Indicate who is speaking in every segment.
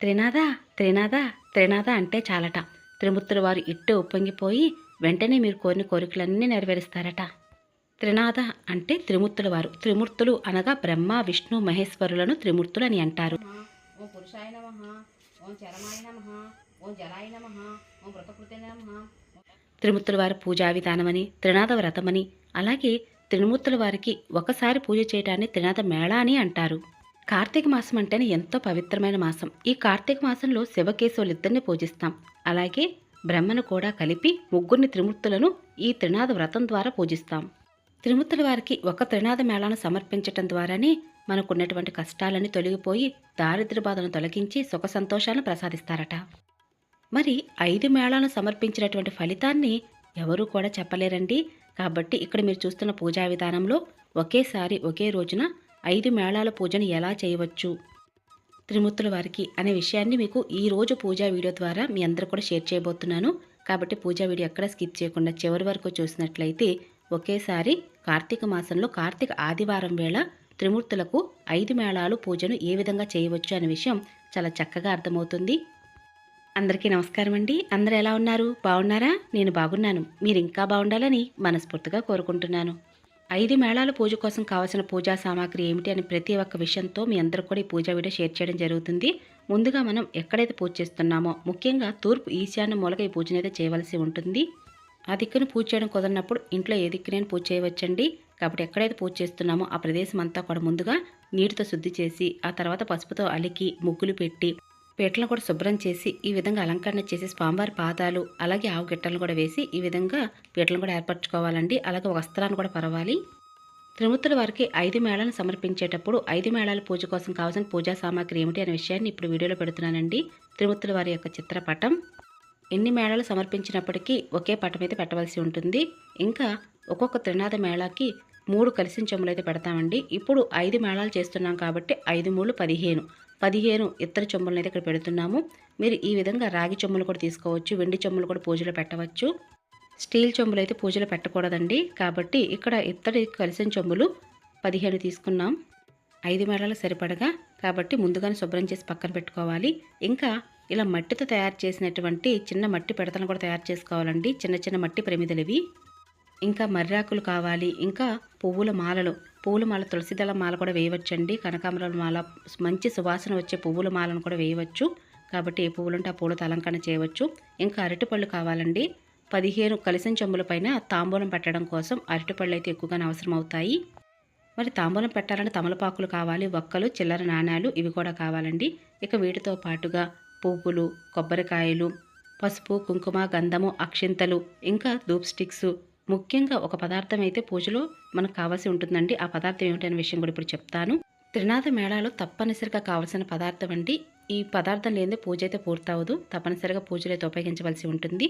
Speaker 1: త్రినాథ త్రినాథ త్రినాథ అంటే చాలట. త్రిమూర్తుల వారు ఇట్టే ఉప్పొంగిపోయి వెంటనే మీరు కోరిన కోరికలన్నీ నెరవేరుస్తారట. త్రినాథ అంటే త్రిమూర్తుల వారు. త్రిమూర్తులు అనగా బ్రహ్మ విష్ణు మహేశ్వరులను త్రిమూర్తులు అని అంటారు.
Speaker 2: ఓం పురుషాయ నమ ఓం చరమాయ నమ ఓం జలాయ నమ ఓం వ్రతకృతే నమ.
Speaker 1: త్రిమూర్తుల వారి పూజా విధానమని త్రినాథ వ్రతమని అలాగే త్రిమూర్తుల వారికి ఒకసారి పూజ చేయడాన్ని త్రినాథ మేళ అని అంటారు. కార్తీక మాసం అంటేనే ఎంతో పవిత్రమైన మాసం. ఈ కార్తీక మాసంలో శివకేశవులిద్దరిని పూజిస్తాం. అలాగే బ్రహ్మను కూడా కలిపి ముగ్గురిని త్రిమూర్తులను ఈ త్రినాథ వ్రతం ద్వారా పూజిస్తాం. త్రిమూర్తుల వారికి ఒక త్రినాథ మేళాను సమర్పించటం ద్వారానే మనకున్నటువంటి కష్టాలన్నీ తొలగిపోయి దారిద్రబాధను తొలగించి సుఖ సంతోషాలను ప్రసాదిస్తారట. మరి ఐదు మేళాలను సమర్పించినటువంటి ఫలితాన్ని ఎవరూ కూడా చెప్పలేరండి. కాబట్టి ఇక్కడ మీరు చూస్తున్న పూజా విధానంలో ఒకేసారి ఒకే రోజున ఐదు మేళాల పూజను ఎలా చేయవచ్చు? త్రిమూర్తుల వారికి అనే విషయాన్ని మీకు ఈ రోజు పూజా వీడియో ద్వారా మీ అందరూ కూడా షేర్ చేయబోతున్నాను. కాబట్టి పూజా వీడియో ఎక్కడ స్కిప్ చేయకుండా చివరి వరకు చూసినట్లయితే ఒకేసారి కార్తీక మాసంలో కార్తీక ఆదివారం వేళ త్రిమూర్తులకు ఐదు మేళాలు పూజను ఏ విధంగా చేయవచ్చు అనే విషయం చాలా చక్కగా అర్థమవుతుంది. అందరికీ నమస్కారం అండి. అందరూ ఎలా ఉన్నారు? బాగున్నారా? నేను బాగున్నాను. మీరు ఇంకా బాగుండాలని మనస్ఫూర్తిగా కోరుకుంటున్నాను. ఐదు మేళాల పూజ కోసం కావాల్సిన పూజా సామాగ్రి ఏమిటి అని ప్రతి ఒక్క విషయంతో మీ అందరూ కూడా ఈ పూజా వీడియో షేర్ చేయడం జరుగుతుంది. ముందుగా మనం ఎక్కడైతే పూజ చేస్తున్నామో ముఖ్యంగా తూర్పు ఈశాన్య మూలక ఈ పూజనైతే చేయవలసి ఉంటుంది. ఆ దిక్కును పూజ చేయడం కుదరినప్పుడు ఇంట్లో ఏ దిక్కునైనా పూజ చేయవచ్చండి. కాబట్టి ఎక్కడైతే పూజ చేస్తున్నామో ఆ ప్రదేశం అంతా కూడా ముందుగా నీటితో శుద్ధి చేసి ఆ తర్వాత పసుపుతో అలికి ముగ్గులు పెట్టి పీటలను కూడా శుభ్రం చేసి ఈ విధంగా అలంకరణ చేసి స్వామివారి పాదాలు అలాగే ఆవు గిట్టలను కూడా వేసి ఈ విధంగా పీటలను కూడా ఏర్పరచుకోవాలండి. అలాగే వస్త్రాన్ని కూడా పరవాలి. త్రిమూర్తుల వారికి ఐదు మేళాలను సమర్పించేటప్పుడు ఐదు మేళాల పూజ కోసం కావాల్సిన పూజా సామాగ్రి ఏమిటి అనే విషయాన్ని ఇప్పుడు వీడియోలో పెడుతున్నానండి. త్రిమూర్తుల వారి యొక్క చిత్రపటం. ఎన్ని మేళాలు సమర్పించినప్పటికీ ఒకే పటం అయితే పెట్టవలసి ఉంటుంది. ఇంకా ఒక్కొక్క త్రినాథ మేళాకి మూడు కలిసిన చెమ్ములు అయితే పెడతామండి. ఇప్పుడు ఐదు మేళాలు చేస్తున్నాం కాబట్టి ఐదు మూడు పదిహేను. పదిహేను ఇత్తడి చెంబులను అయితే ఇక్కడ పెడుతున్నాము. మీరు ఈ విధంగా రాగి చెంబులు కూడా తీసుకోవచ్చు వెండి చెంబులు కూడా పూజలో పెట్టవచ్చు. స్టీల్ చెంబులు అయితే పూజలో పెట్టకూడదండి. కాబట్టి ఇక్కడ ఇత్తడి కలిసిన చెంబులు పదిహేను తీసుకున్నాం. ఐదు మేళాలు సరిపడగా కాబట్టి ముందుగానే శుభ్రం చేసి పక్కన పెట్టుకోవాలి. ఇంకా ఇలా మట్టితో తయారు చేసినటువంటి చిన్న మట్టి పెడతలను కూడా తయారు చేసుకోవాలండి. చిన్న చిన్న మట్టి ప్రమిదలు ఇవి ఇంకా మర్రాకులు కావాలి. ఇంకా పువ్వుల మాలలు. పూల మాల తులసిదళ మాల కూడా వేయవచ్చండి. కనకాంబరాల మాల మంచి సువాసన వచ్చే పువ్వుల మాలను కూడా వేయవచ్చు. కాబట్టి ఏ పువ్వులుంటే ఆ పూలతో అలంకరణ చేయవచ్చు. ఇంకా అరటిపళ్ళు కావాలండి. పదిహేను కలిసిన చెంబుల పైన తాంబూలం పెట్టడం కోసం అరటిపళ్ళు అయితే ఎక్కువగానే అవసరం అవుతాయి మరి తాంబూలం పెట్టాలంటే తమలపాకులు కావాలి ఒక్కలు చిల్లర నాణాలు ఇవి కూడా కావాలండి. ఇక వీటితో పాటుగా పువ్వులు కొబ్బరికాయలు పసుపు కుంకుమ గంధము అక్షింతలు ఇంకా ధూప్ స్టిక్స్ ముఖ్యంగా ఒక పదార్థం అయితే పూజలో మనకు కావాల్సి ఉంటుందండి. ఆ పదార్థం ఏమిటనే విషయం కూడా ఇప్పుడు చెప్తాను. త్రినాథ మేళాలో తప్పనిసరిగా కావాల్సిన పదార్థం అండి. ఈ పదార్థం లేనిదే పూజ అయితే పూర్తవదు. తప్పనిసరిగా పూజలు అయితే ఉపయోగించవలసి ఉంటుంది.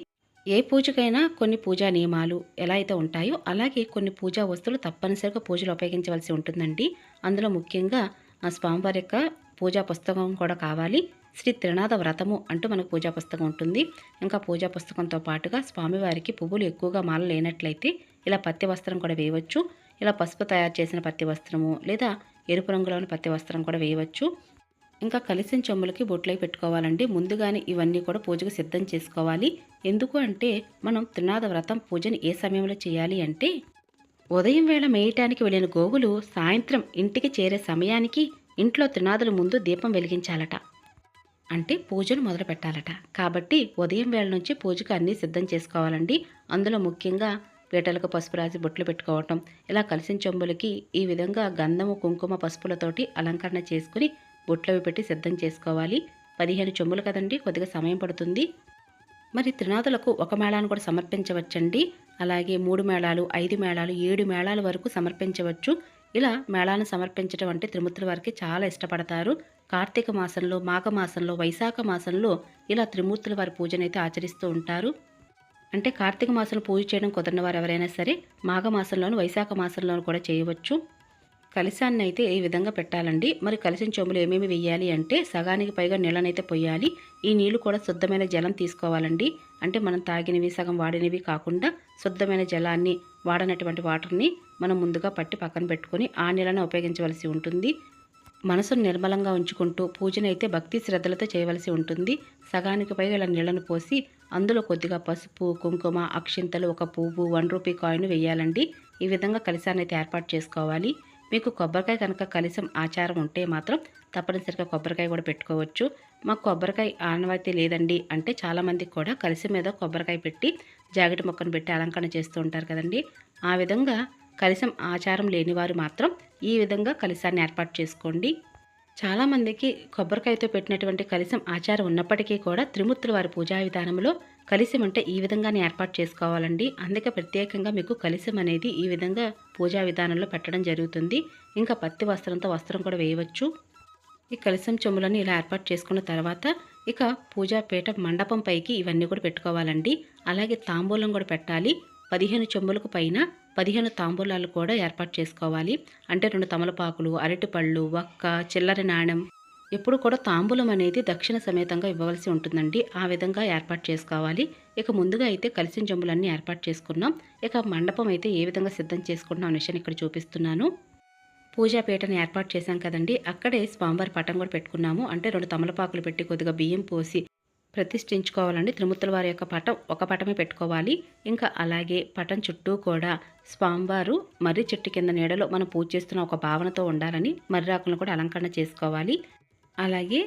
Speaker 1: ఏ పూజకైనా కొన్ని పూజా నియమాలు ఎలా అయితే ఉంటాయో అలాగే కొన్ని పూజా వస్తువులు తప్పనిసరిగా పూజలు ఉపయోగించవలసి ఉంటుందండి. అందులో ముఖ్యంగా ఆ స్వామివారి యొక్క పూజా పుస్తకం కూడా కావాలి. శ్రీ త్రినాథ వ్రతము అంటూ మనకు పూజా పుస్తకం ఉంటుంది. ఇంకా పూజా పుస్తకంతో పాటుగా స్వామివారికి పువ్వులు ఎక్కువగా మాల లేనట్లయితే ఇలా పత్తి వస్త్రం కూడా వేయవచ్చు. ఇలా పసుపు తయారు చేసిన పత్తి వస్త్రము లేదా ఎరుపు రంగులోని పత్తి వస్త్రం కూడా వేయవచ్చు. ఇంకా కలిసిన చెమ్ములకి బొట్లై పెట్టుకోవాలండి. ముందుగానే ఇవన్నీ కూడా పూజకు సిద్ధం చేసుకోవాలి. ఎందుకు అంటే మనం త్రినాథ వ్రతం పూజని ఏ సమయంలో చేయాలి అంటే ఉదయం వేళ మేయటానికి వెళ్ళిన గోవులు సాయంత్రం ఇంటికి చేరే సమయానికి ఇంట్లో త్రినాథుల ముందు దీపం వెలిగించాలట. అంటే పూజను మొదలు పెట్టాలట కాబట్టి ఉదయం వేళ నుంచి పూజకు అన్నీ సిద్ధం చేసుకోవాలండి. అందులో ముఖ్యంగా పీటలకు పసుపు రాసి బొట్లు పెట్టుకోవటం ఇలా కలిసిన చెంబులకి ఈ విధంగా గంధము కుంకుమ పసుపులతోటి అలంకరణ చేసుకుని బొట్లవి పెట్టి సిద్ధం చేసుకోవాలి. పదిహేను చెంబులు కదండి కొద్దిగా సమయం పడుతుంది. మరి త్రినాథులకు ఒక మేళాను కూడా సమర్పించవచ్చండి. అలాగే మూడు మేళాలు ఐదు మేళాలు ఏడు మేళాల వరకు సమర్పించవచ్చు. ఇలా మేళాన్ని సమర్పించడం అంటే త్రిమూర్తుల వారికి చాలా ఇష్టపడతారు. కార్తీక మాసంలో మాఘ మాసంలో వైశాఖ మాసంలో ఇలా త్రిమూర్తుల వారి పూజనైతే ఆచరిస్తూ ఉంటారు. అంటే కార్తీక మాసంలో పూజ చేయడం కుదరని వారు ఎవరైనా సరే మాఘ మాసంలోను వైశాఖ మాసంలోను కూడా చేయవచ్చు. కలిశాన్ని అయితే ఈ విధంగా పెట్టాలండి? మరి కలిసిన చెంబులు ఏమేమి వేయాలి అంటే సగానికి పైగా నీళ్ళనైతే పొయ్యాలి ఈ నీళ్ళు కూడా శుద్ధమైన జలం తీసుకోవాలండి. అంటే మనం తాగినవి సగం వాడినవి కాకుండా శుద్ధమైన జలాన్ని వాడనటువంటి వాటర్ని మనం ముందుగా పట్టి పక్కన పెట్టుకొని ఆ నీళ్ళని ఉపయోగించవలసి ఉంటుంది. మనసును నిర్మలంగా ఉంచుకుంటూ పూజనైతే భక్తి శ్రద్ధలతో చేయవలసి ఉంటుంది. సగానికి పైగా ఇలా నీళ్ళను పోసి అందులో కొద్దిగా పసుపు కుంకుమ అక్షింతలు ఒక పువ్వు వన్ రూపీ కాయిన్ వేయాలండి. ఈ విధంగా కలిసాన్ని ఏర్పాటు చేసుకోవాలి. మీకు కొబ్బరికాయ కనుక కలిసం ఆచారం ఉంటే మాత్రం తప్పనిసరిగా కొబ్బరికాయ కూడా పెట్టుకోవచ్చు. మాకు కొబ్బరికాయ ఆనవాయితీ లేదండి అంటే చాలామందికి కూడా కలిసి మీద కొబ్బరికాయ పెట్టి జాకెట్ మొక్కను పెట్టి అలంకరణ చేస్తూ ఉంటారు కదండి. ఆ విధంగా కలిసం ఆచారం లేనివారు మాత్రం ఈ విధంగా కలిసాన్ని ఏర్పాటు చేసుకోండి. చాలామందికి కొబ్బరికాయతో పెట్టినటువంటి కలిసం ఆచారం ఉన్నప్పటికీ కూడా త్రిమూర్తుల వారి పూజా విధానంలో కలిసం అంటే ఈ విధంగానే ఏర్పాటు చేసుకోవాలండి. అందుకే ప్రత్యేకంగా మీకు కలిసం అనేది ఈ విధంగా పూజా విధానంలో పెట్టడం జరుగుతుంది. ఇంకా పత్తి వస్త్రంతో వస్త్రం కూడా వేయవచ్చు. ఈ కలిసం చెమ్ములను ఇలా ఏర్పాటు చేసుకున్న తర్వాత ఇక పూజాపేట మండపం పైకి ఇవన్నీ కూడా పెట్టుకోవాలండి. అలాగే తాంబూలం కూడా పెట్టాలి. పదిహేను చెంబులకు పైన పదిహేను తాంబూలాలు కూడా ఏర్పాటు చేసుకోవాలి. అంటే రెండు తమలపాకులు అరటిపళ్ళు వక్క చిల్లర నాణెం. ఎప్పుడు కూడా తాంబూలం అనేది దక్షిణ సమేతంగా ఇవ్వవలసి ఉంటుందండి. ఆ విధంగా ఏర్పాటు చేసుకోవాలి. ఇక ముందుగా అయితే కలిసిన జంబులన్నీ ఏర్పాటు చేసుకున్నాం. ఇక మండపం అయితే ఏ విధంగా సిద్ధం చేసుకుంటున్నాం విషయాన్ని ఇక్కడ చూపిస్తున్నాను. పూజాపీటని ఏర్పాటు చేశాం కదండి. అక్కడే స్వామివారి పటం కూడా పెట్టుకున్నాము. అంటే రెండు తమలపాకులు పెట్టి కొద్దిగా బియ్యం పోసి ప్రతిష్ఠించుకోవాలండి. త్రిమూర్తుల వారి యొక్క పటం ఒక పటమే పెట్టుకోవాలి. ఇంకా అలాగే పటం చుట్టూ కూడా స్వామివారు మర్రి చెట్టు కింద నీడలో మనం పూజ చేస్తున్న ఒక భావనతో ఉండాలని మర్రాకులను కూడా అలంకరణ చేసుకోవాలి. అలాగే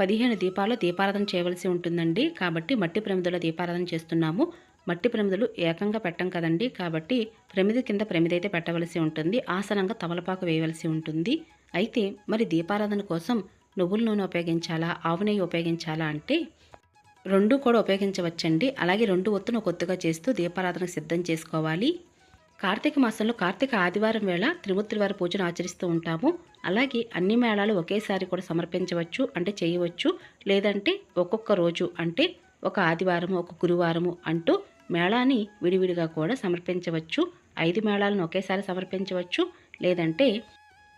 Speaker 1: పదిహేను దీపాల్లో దీపారాధన చేయవలసి ఉంటుందండి. కాబట్టి మట్టి ప్రమిదలో దీపారాధన చేస్తున్నాము. మట్టి ప్రమిదలు ఏకంగా పెట్టం కదండి. కాబట్టి ప్రమిది కింద ప్రమిదైతే పెట్టవలసి ఉంటుంది. ఆసనంగా తమలపాకు వేయవలసి ఉంటుంది. అయితే మరి దీపారాధన కోసం నువ్వుల నూనె ఉపయోగించాలా? ఆవు నెయ్యి ఉపయోగించాలా అంటే రెండు కూడా ఉపయోగించవచ్చండి. అలాగే రెండు ఒత్తును కొత్తగా చేస్తూ దీపారాధన సిద్ధం చేసుకోవాలి. కార్తీక మాసంలో కార్తీక ఆదివారం వేళ త్రిమూర్తివారి పూజను ఆచరిస్తూ ఉంటాము. అలాగే అన్ని మేళాలు ఒకేసారి కూడా సమర్పించవచ్చు అంటే చేయవచ్చు. లేదంటే ఒక్కొక్క రోజు అంటే ఒక ఆదివారము ఒక గురువారము అంటూ మేళాని విడివిడిగా కూడా సమర్పించవచ్చు. ఐదు మేళాలను ఒకేసారి సమర్పించవచ్చు. లేదంటే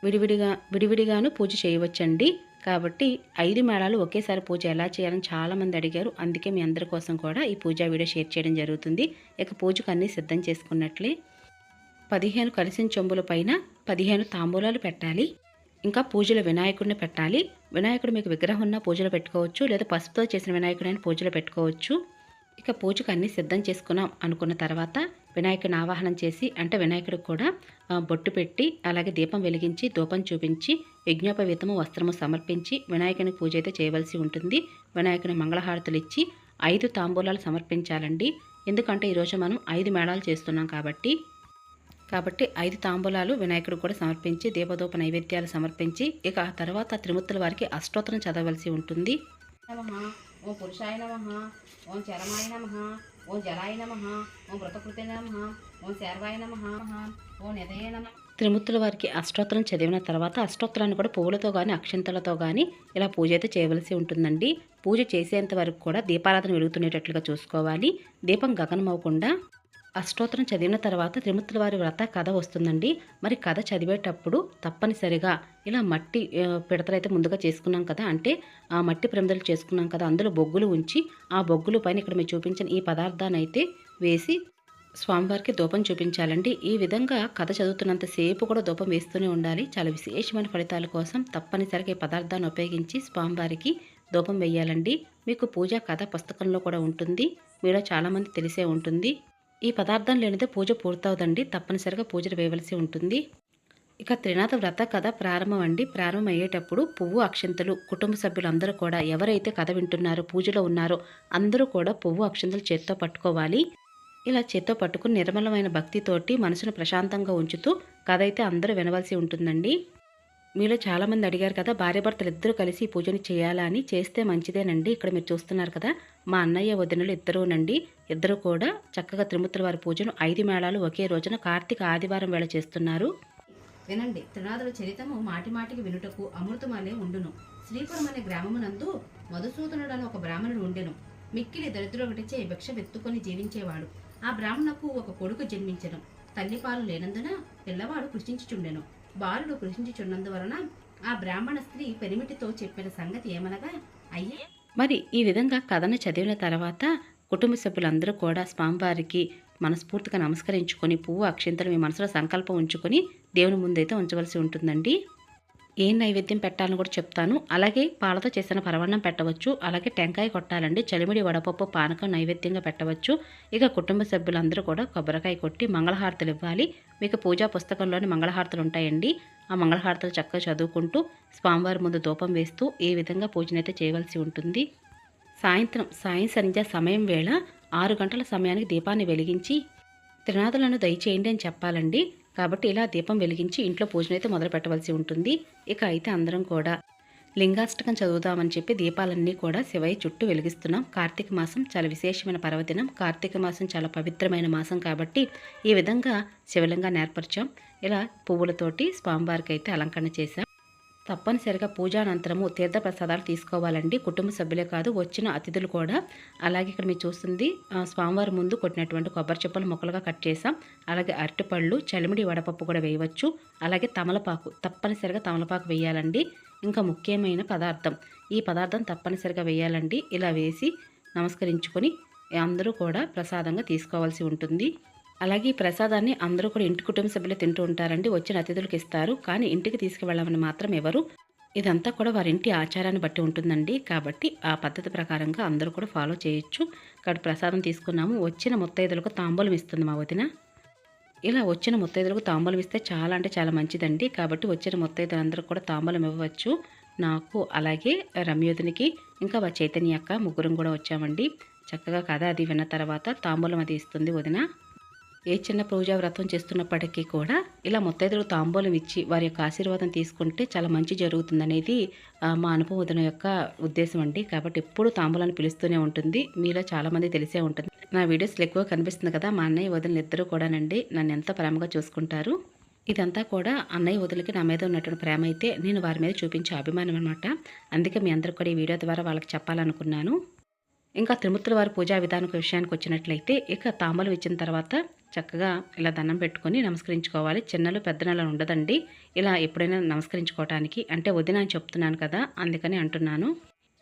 Speaker 1: విడివిడిగా విడివిడిగాను పూజ చేయవచ్చండి. కాబట్టి ఐదు మేళాలు ఒకేసారి పూజ ఎలా చేయాలని చాలామంది అడిగారు. అందుకే మీ అందరి కోసం కూడా ఈ పూజా వీడియో షేర్ చేయడం జరుగుతుంది. ఇక పూజకు అన్నీ సిద్ధం చేసుకున్నట్లే. పదిహేను కలిసిన చెంబుల పైన పదిహేను తాంబూలాలు పెట్టాలి. ఇంకా పూజలు వినాయకుడిని పెట్టాలి. వినాయకుడు మీకు విగ్రహం ఉన్న పూజలు పెట్టుకోవచ్చు. లేదా పసుపుతో చేసిన వినాయకుడైన పూజలు పెట్టుకోవచ్చు. ఇక పూజకు అన్నీ సిద్ధం చేసుకున్నాం అనుకున్న తర్వాత వినాయకుడిని ఆవాహనం చేసి అంటే వినాయకుడికి కూడా బొట్టు పెట్టి అలాగే దీపం వెలిగించి ధూపం చూపించి యజ్ఞోపవీతము వస్త్రము సమర్పించి వినాయకుని పూజ అయితే చేయవలసి ఉంటుంది. వినాయకుని మంగళహారతులు ఇచ్చి ఐదు తాంబూలాలు సమర్పించాలండి. ఎందుకంటే ఈరోజు మనం ఐదు మేళాలు చేస్తున్నాం కాబట్టి. కాబట్టి ఐదు తాంబూలాలు వినాయకుడు కూడా సమర్పించి దీపదూప నైవేద్యాలు సమర్పించి ఇక ఆ తర్వాత త్రిమూర్తుల వారికి అష్టోత్తరం చదవలసి ఉంటుంది.
Speaker 2: ఓం పురుషాయ నమ ఓం చరమాయ నమ ఓం జలాయ నమ ఓం మృతకృతే నమ ఓం శర్వాయ నమ ఓం నిదయ నమ.
Speaker 1: త్రిమూర్తుల వారికి అష్టోత్తరం చదివిన తర్వాత అష్టోత్తరాన్ని కూడా పువ్వులతో కానీ అక్షంతలతో కానీ ఇలా పూజ అయితే చేయవలసి ఉంటుందండి. పూజ చేసేంత వరకు కూడా దీపారాధన వెలుగుతునేటట్లుగా చూసుకోవాలి. దీపం గగనమవ్వకుండా అష్టోత్తరం చదివిన తర్వాత త్రిమూర్తుల వారి వ్రత కథ వస్తుందండి. మరి కథ చదివేటప్పుడు తప్పనిసరిగా ఇలా మట్టి పిడతలైతే ముందుగా చేసుకున్నాం కదా అంటే ఆ మట్టి ప్రమిదలు చేసుకున్నాం కదా అందులో బొగ్గులు ఉంచి ఆ బొగ్గులు పైన ఇక్కడ మీరు చూపించిన ఈ పదార్థాన్ని అయితే వేసి స్వామివారికి ధూపం చూపించాలండి. ఈ విధంగా కథ చదువుతున్నంతసేపు కూడా ధూపం వేస్తూనే ఉండాలి. చాలా విశేషమైన ఫలితాల కోసం తప్పనిసరిగా ఈ పదార్థాన్ని ఉపయోగించి స్వామివారికి ధూపం వేయాలండి. మీకు పూజా కథ పుస్తకంలో కూడా ఉంటుంది. మీలో చాలామంది తెలిసే ఉంటుంది. ఈ పదార్థం లేనిదే పూజ పూర్తవుదండి. తప్పనిసరిగా పూజలు వేయవలసి ఉంటుంది. ఇక త్రినాథ వ్రత కథ ప్రారంభం అండి ప్రారంభం అయ్యేటప్పుడు పువ్వు అక్షంతలు కుటుంబ సభ్యులందరూ కూడా ఎవరైతే కథ వింటున్నారో పూజలో ఉన్నారో అందరూ కూడా పువ్వు అక్షంతలు చేత్తో పట్టుకోవాలి. ఇలా చేత్తో పట్టుకుని నిర్మలమైన భక్తితోటి మనసును ప్రశాంతంగా ఉంచుతూ కథ అయితే అందరూ వినవలసి ఉంటుందండి. మీలో చాలామంది అడిగారు కదా భార్యాభర్తలు ఇద్దరు కలిసి పూజని చేయాలా అని చేస్తే మంచిదేనండి. ఇక్కడ మీరు చూస్తున్నారు కదా మా అన్నయ్య వదినలు ఇద్దరూనండి. ఇద్దరు కూడా చక్కగా త్రిమూర్తుల వారి పూజను ఐదు మేళాలు ఒకే రోజున కార్తీక ఆదివారం వేళ చేస్తున్నారు.
Speaker 2: వినండి త్రినాథుల చరితము మాటి మాటికి వినుటకు అమృతమనే ఉండును. శ్రీపురం అనే గ్రామమునందు మధుసూదనుడను ఒక బ్రాహ్మణుడు ఉండెను. మిక్కిలి దరిద్రొకటిచే భిక్ష వెత్తుకొని జీవించేవాడు. ఆ బ్రాహ్మణకు ఒక కొడుకు జన్మించెను. తల్లిపాలు లేనందున పిల్లవాడు కృషించుచుండెను. బాలుడు ప్రశ్నించుచున్నందువలన ఆ బ్రాహ్మణ స్త్రీ పెనిమిటితో చెప్పిన సంగతి ఏమనగా అయ్యే
Speaker 1: మరి ఈ విధంగా కథను చదివిన తర్వాత కుటుంబ సభ్యులందరూ కూడా స్వామివారికి మనస్ఫూర్తిగా నమస్కరించుకొని పువ్వు అక్షింతలు మీ మనసులో సంకల్పం ఉంచుకొని దేవుని ముందైతే ఉంచవలసి ఉంటుందండి? ఏం నైవేద్యం పెట్టాలని కూడా చెప్తాను. అలాగే పాలతో చేసిన పరవన్నం పెట్టవచ్చు. అలాగే టెంకాయ కొట్టాలండి. చలిమిడి వడపప్పు పానకం నైవేద్యంగా పెట్టవచ్చు. ఇక కుటుంబ సభ్యులందరూ కూడా కొబ్బరికాయ కొట్టి మంగళహారతులు ఇవ్వాలి. మీకు పూజా పుస్తకంలోని మంగళహారతులు ఉంటాయండి. ఆ మంగళహారతులు చక్కగా చదువుకుంటూ స్వామివారి ముందు ధూపం వేస్తూ ఏ విధంగా పూజనైతే చేయవలసి ఉంటుంది. సాయంత్రం సాయం సంధ్య సమయం వేళ ఆరు గంటల సమయానికి దీపాన్ని వెలిగించి త్రినాథులను దయచేయండి అని చెప్పాలండి. కాబట్టి ఇలా దీపం వెలిగించి ఇంట్లో పూజనైతే మొదలు పెట్టవలసి ఉంటుంది. ఇక అయితే అందరం కూడా లింగాష్టకం చదువుదామని చెప్పి దీపాలన్నీ కూడా శివయ్య చుట్టూ వెలిగిస్తున్నాం. కార్తీక మాసం చాలా విశేషమైన పర్వదినం. కార్తీక మాసం చాలా పవిత్రమైన మాసం కాబట్టి ఈ విధంగా శివలింగాన్ని ఏర్పరిచాం. ఇలా పువ్వులతోటి స్వామివారికి అయితే అలంకరణ చేశాం. తప్పనిసరిగా పూజానంతరము తీర్థప్రసాదాలు తీసుకోవాలండి. కుటుంబ సభ్యులే కాదు వచ్చిన అతిథులు కూడా. అలాగే ఇక్కడ మీరు చూస్తుంది స్వామివారి ముందు కొట్టినటువంటి కొబ్బరి చెప్పలు ముక్కలుగా కట్ చేసాం అలాగే అరటిపళ్ళు చలిమిడి వడపప్పు కూడా వేయవచ్చు. అలాగే తమలపాకు తప్పనిసరిగా తమలపాకు వేయాలండి. ఇంకా ముఖ్యమైన పదార్థం ఈ పదార్థం తప్పనిసరిగా వేయాలండి. ఇలా వేసి నమస్కరించుకొని అందరూ కూడా ప్రసాదంగా తీసుకోవాల్సి ఉంటుంది. అలాగే ఈ ప్రసాదాన్ని అందరూ కూడా ఇంటి కుటుంబ సభ్యులు తింటూ ఉంటారండి. వచ్చిన అతిథులకు ఇస్తారు. కానీ ఇంటికి తీసుకువెళ్ళమని మాత్రం ఎవరు? ఇదంతా కూడా వారింటి ఆచారాన్ని బట్టి ఉంటుందండి. కాబట్టి ఆ పద్ధతి ప్రకారంగా అందరూ కూడా ఫాలో చేయొచ్చు. కాబట్టి ప్రసాదం తీసుకున్నాము. వచ్చిన ముత్తైదులకు తాంబూలం ఇస్తుంది మా వదిన. ఇలా వచ్చిన ముత్తైదులకు తాంబూలం ఇస్తే చాలా అంటే చాలా మంచిదండి. కాబట్టి వచ్చిన ముత్తైదులందరూ కూడా తాంబూలం ఇవ్వవచ్చు నాకు అలాగే రమ్యోధునికి ఇంకా మా చైతన్య అక్క ముగ్గురం కూడా వచ్చామండి. చక్కగా కథ అది విన్న తర్వాత తాంబూలం అది ఇస్తుంది వదిన. ఏ చిన్న పూజా వ్రతం చేస్తున్నప్పటికీ కూడా ఇలా ముత్తైదులు తాంబూలం ఇచ్చి వారి యొక్క ఆశీర్వాదం తీసుకుంటే చాలా మంచి జరుగుతుందనేది మా అనుభవదన యొక్క ఉద్దేశం అండి. కాబట్టి ఎప్పుడు తాంబూలాన్ని పిలుస్తూనే ఉంటుంది. మీలో చాలామంది తెలిసే ఉంటుంది. నా వీడియోస్లో ఎక్కువ కనిపిస్తుంది కదా మా అన్నయ్య వదిన ఇద్దరు కూడానండి. నన్ను ఎంత ప్రేమగా చూసుకుంటారు? ఇదంతా కూడా అన్నయ్య వదులకి నా మీద ఉన్నటువంటి ప్రేమ అయితే నేను వారి మీద చూపించే అభిమానం అనమాట అందుకే మీ అందరికి కూడా ఈ వీడియో ద్వారా వాళ్ళకి చెప్పాలనుకున్నాను. ఇంకా త్రిమూర్తుల వారి పూజా విధానం విషయానికి వచ్చినట్లయితే ఇక తాంబూలం ఇచ్చిన తర్వాత చక్కగా ఇలా దండం పెట్టుకొని నమస్కరించుకోవాలి. చిన్నలు పెద్దనలు ఉండదండి. ఇలా ఎప్పుడైనా నమస్కరించుకోవటానికి అంటే వదిన అని చెప్తున్నాను కదా అందుకని అంటున్నాను.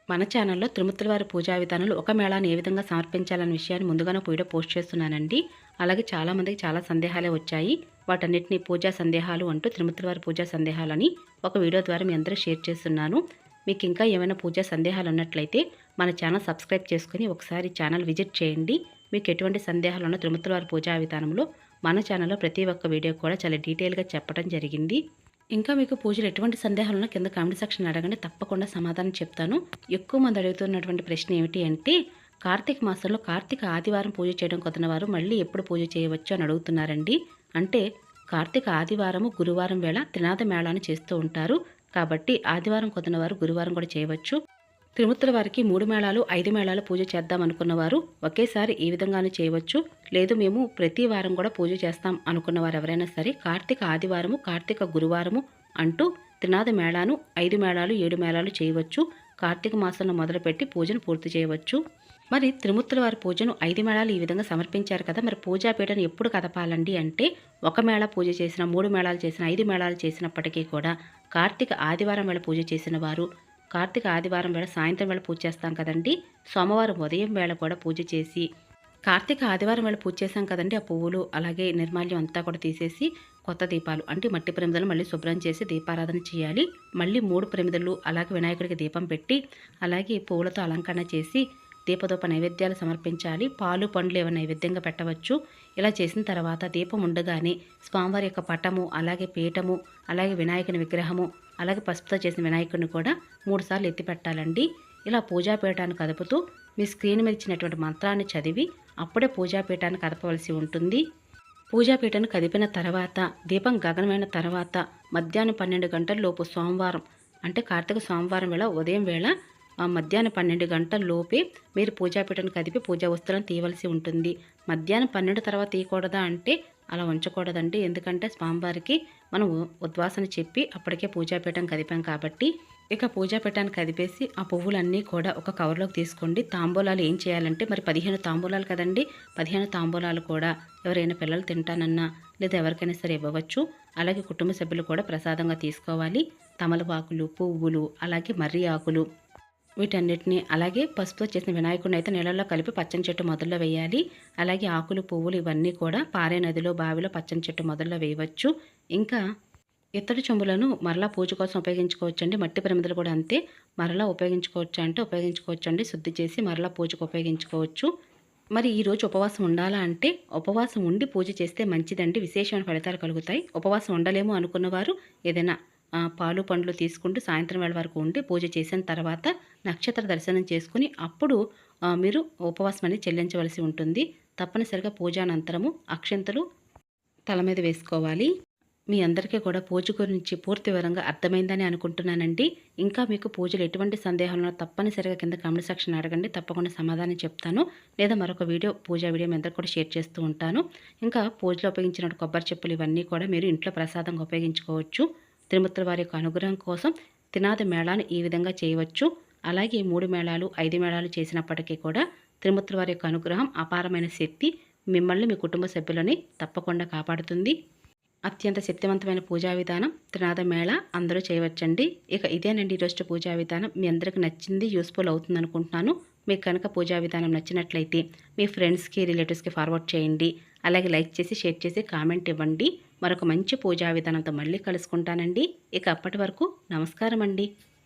Speaker 1: మన ఛానల్లో త్రిమూర్తుల వారి పూజా విధానాలు ఒక మేళాన్ని ఏ విధంగా సమర్పించాలనే విషయాన్ని ముందుగానే వీడియో పోస్ట్ చేస్తున్నానండి. అలాగే చాలామందికి చాలా సందేహాలే వచ్చాయి. వాటన్నిటిని పూజా సందేహాలు అంటూ త్రిమూర్తుల వారి పూజా సందేహాలని ఒక వీడియో ద్వారా మీ అందరూ షేర్ చేస్తున్నాను. మీకు ఇంకా ఏమైనా పూజా సందేహాలు ఉన్నట్లయితే మన ఛానల్ సబ్స్క్రైబ్ చేసుకుని ఒకసారి ఛానల్ విజిట్ చేయండి. మీకు ఎటువంటి సందేహాలు ఉన్న తిరుమతుల వారి పూజా విధానంలో మన ఛానల్లో ప్రతి ఒక్క వీడియో కూడా చాలా డీటెయిల్గా చెప్పడం జరిగింది. ఇంకా మీకు పూజలు ఎటువంటి సందేహాలు ఉన్నా కింద కామెంట్ సెక్షన్ అడగండి తప్పకుండా సమాధానం చెప్తాను. ఎక్కువ మంది అడుగుతున్నటువంటి ప్రశ్న ఏమిటి అంటే కార్తీక మాసంలో కార్తీక ఆదివారం పూజ చేయడం కుదిరిన వారు మళ్ళీ ఎప్పుడు పూజ చేయవచ్చు అని అడుగుతున్నారండి. అంటే కార్తీక ఆదివారము గురువారం వేళ త్రినాథ మేళాన్ని చేస్తూ ఉంటారు. కాబట్టి ఆదివారం కుదిరిన గురువారం కూడా చేయవచ్చు. త్రిమూర్తుల వారికి మూడు మేళాలు ఐదు మేళాలు పూజ చేద్దాం అనుకున్నవారు ఒకేసారి ఈ విధంగానే చేయవచ్చు. లేదు మేము ప్రతి వారం కూడా పూజ చేస్తాం అనుకున్నవారు ఎవరైనా సరే కార్తీక ఆదివారము కార్తీక గురువారము అంటూ త్రినాథ మేళాను ఐదు మేళాలు ఏడు మేళాలు చేయవచ్చు. కార్తీక మాసంలో మొదలుపెట్టి పూజను పూర్తి చేయవచ్చు. మరి త్రిమూర్తుల వారి పూజను ఐదు మేళాలు ఈ విధంగా సమర్పించారు కదా మరి పూజాపీఠను ఎప్పుడు కదపాలండి అంటే ఒక మేళ పూజ చేసిన మూడు మేళాలు చేసిన ఐదు మేళాలు చేసినప్పటికీ కూడా కార్తీక ఆదివారం వేళ పూజ చేసిన వారు. కార్తీక ఆదివారం వేళ సాయంత్రం వేళ పూజ చేస్తాం కదండి. సోమవారం ఉదయం వేళ కూడా పూజ చేసి కార్తీక ఆదివారం వేళ పూజ చేశాం కదండి ఆ పువ్వులు. అలాగే నిర్మాల్యం అంతా కూడా తీసేసి కొత్త దీపాలు అంటే మట్టి ప్రమిదలు మళ్ళీ శుభ్రం చేసి దీపారాధన చేయాలి. మళ్ళీ మూడు ప్రమిదలు అలాగే వినాయకుడికి దీపం పెట్టి అలాగే పువ్వులతో అలంకరణ చేసి దీపదోప నైవేద్యాలు సమర్పించాలి. పాలు పండ్లు ఏమైనా నైవేద్యంగా పెట్టవచ్చు. ఇలా చేసిన తర్వాత దీపం ఉండగానే స్వామివారి యొక్క పటము అలాగే పీఠము అలాగే వినాయకుని విగ్రహము అలాగే పసుపుతో చేసిన వినాయకుడిని కూడా మూడుసార్లు ఎత్తి పెట్టాలండి. ఇలా పూజాపీఠాన్ని కదుపుతూ మీ స్క్రీన్ మీద ఇచ్చినటువంటి మంత్రాన్ని చదివి అప్పుడే పూజాపీఠాన్ని కదపవలసి ఉంటుంది. పూజాపీఠను కదిపిన తర్వాత దీపం గగనమైన తర్వాత మధ్యాహ్నం పన్నెండు గంటల లోపు సోమవారం అంటే కార్తీక సోమవారం వేళ ఉదయం వేళ మధ్యాహ్నం పన్నెండు గంటల లోపే మీరు పూజాపీఠను కదిపి పూజా వస్తువులను తీయవలసి ఉంటుంది. మధ్యాహ్నం పన్నెండు తర్వాత తీయకూడదా అంటే అలా ఉంచకూడదండి. ఎందుకంటే స్వామివారికి మనం ఉ- ఉద్వాసన చెప్పి అప్పటికే పూజాపీఠం కదిపాం కాబట్టి ఇక పూజాపీఠాన్ని కదిపేసి ఆ పువ్వులన్నీ కూడా ఒక కవర్లోకి తీసుకోండి. తాంబూలాలు ఏం చేయాలంటే మరి పదిహేను తాంబూలాలు కదండి. పదిహేను తాంబూలాలు కూడా ఎవరైనా పిల్లలు తింటానన్నా లేదా ఎవరికైనా సరే ఇవ్వవచ్చు. అలాగే కుటుంబ సభ్యులు కూడా ప్రసాదంగా తీసుకోవాలి. తమలపాకులు పువ్వులు అలాగే మర్రి ఆకులు వీటన్నిటిని అలాగే పసుపుతో చేసిన వినాయకుడిని అయితే నీళ్ళల్లో కలిపి పచ్చని చెట్టు మొదల్లో వేయాలి. అలాగే ఆకులు పువ్వులు ఇవన్నీ కూడా పారే నదిలో బావిలో పచ్చని చెట్టు మొదల్లో వేయవచ్చు. ఇంకా ఇత్తడి చెంబులను మరలా పూజ కోసం ఉపయోగించుకోవచ్చు అండి మట్టి ప్రమిదలు కూడా అంతే. మరలా ఉపయోగించుకోవచ్చు అంటే ఉపయోగించుకోవచ్చు అండి శుద్ధి చేసి మరలా పూజకు ఉపయోగించుకోవచ్చు. మరి ఈరోజు ఉపవాసం ఉండాలా అంటే ఉపవాసం ఉండి పూజ చేస్తే మంచిదండి. విశేషమైన ఫలితాలు కలుగుతాయి. ఉపవాసం ఉండలేము అనుకున్నవారు ఏదైనా పాలు పండ్లు తీసుకుంటూ సాయంత్రం వేళ వరకు ఉండి పూజ చేసిన తర్వాత నక్షత్ర దర్శనం చేసుకుని అప్పుడు మీరు ఉపవాసం అనేది చెల్లించవలసి ఉంటుంది. తప్పనిసరిగా పూజానంతరము అక్షంతలు తల మీద వేసుకోవాలి. మీ అందరికీ కూడా పూజ గురించి పూర్తి వివరంగా అర్థమైందని అనుకుంటున్నానండి. ఇంకా మీకు పూజలు ఎటువంటి సందేహాలను తప్పనిసరిగా కింద కామెంట్ సెక్షన్ అడగండి. తప్పకుండా సమాధానం చెప్తాను. లేదా మరొక వీడియో పూజా వీడియో మీ అందరికీ కూడా షేర్ చేస్తూ ఉంటాను. ఇంకా పూజలో ఉపయోగించిన కొబ్బరి చెప్పులు ఇవన్నీ కూడా మీరు ఇంట్లో ప్రసాదంగా ఉపయోగించుకోవచ్చు. తిరుమతుల వారి యొక్క అనుగ్రహం కోసం తినాద మేళాను ఈ విధంగా చేయవచ్చు. అలాగే మూడు మేళాలు ఐదు మేళాలు చేసినప్పటికీ కూడా తిరుమతుల వారి యొక్క అనుగ్రహం అపారమైన శక్తి మిమ్మల్ని మీ కుటుంబ సభ్యులని తప్పకుండా కాపాడుతుంది. అత్యంత శక్తివంతమైన పూజా విధానం త్రినాద మేళ. అందరూ చేయవచ్చండి. ఇక ఇదేనండి ఈరోజు పూజా విధానం. మీ అందరికి నచ్చింది యూస్ఫుల్ అవుతుంది అనుకుంటున్నాను. మీకు కనుక పూజా విధానం నచ్చినట్లయితే మీ ఫ్రెండ్స్కి రిలేటివ్స్కి ఫార్వర్డ్ చేయండి. అలాగే లైక్ చేసి షేర్ చేసి కామెంట్ ఇవ్వండి. మరొక మంచి పూజా విధానంతో మళ్ళీ కలుసుకుంటానండి. ఇక అప్పటి వరకు నమస్కారం అండి